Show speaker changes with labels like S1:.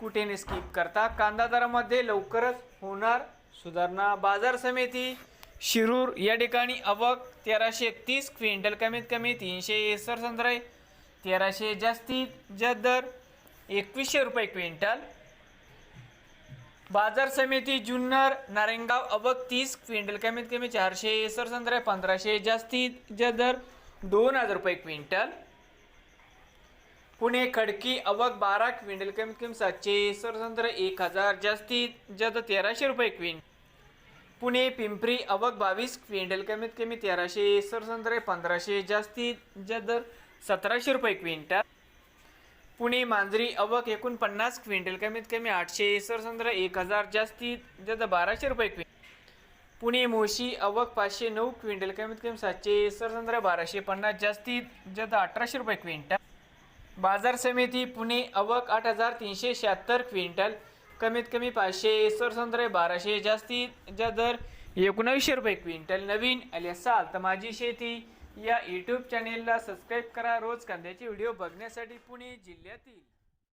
S1: कुठे स्किप करता कांदा दरामध्ये लवकरच होणार सुधारणा. बाजार समिती शिरूर या ठिकाणी अवक तेराशे एकतीस क्विंटल कमीत कमी तीनशे एसर संत्रे तेराशे जास्तीत जास्त दर एकवीसशे रुपये क्विंटल. बाजार समिती जुन्नर नारायणगाव अवक तीस क्विंटल कमीत कमी चारशे एसर संत्रे पंधराशे जास्तीत जास्त दर दोन हजार रुपये क्विंटल. पुणे खडकी अवक बारा क्विंटल कमीत कमी सातशे सरसंद्र एक हजार जास्तीत जास्त तेराशे रुपये क्विंट पुणे पिंपरी अवक बावीस क्विंटल कमीत कमी तेराशे सरसंद्र पंधराशे जास्तीत जास्त सतराशे रुपये क्विंटल पुणे मांजरी अवक एकोणपन्नास क्विंटल कमीत कमी आठशे सरसंद्र एक हजार जास्तीत जास्त बाराशे रुपये क्विंट पुणे मोशी अवक पाचशे नऊ क्विंटल कमीत कमी सातशे सरसंद्र बाराशे पन्नास जास्तीत जास्त अठराशे रुपये क्विंटल बाजार समिती पुणे अवक आठ हजार तीनशे शहात्तर क्विंटल. कमीत कमी पाचशे सरसंद्र बाराशे जास्तीत ज्या दर एकोणावीसशे रुपये क्विंटल. नवीन आले असाल तर माझी शेती. या यूट्यूब चॅनेलला सबस्क्राईब करा. रोज कांद्याचे व्हिडिओ बघण्यासाठी पुणे जिल्ह्यातील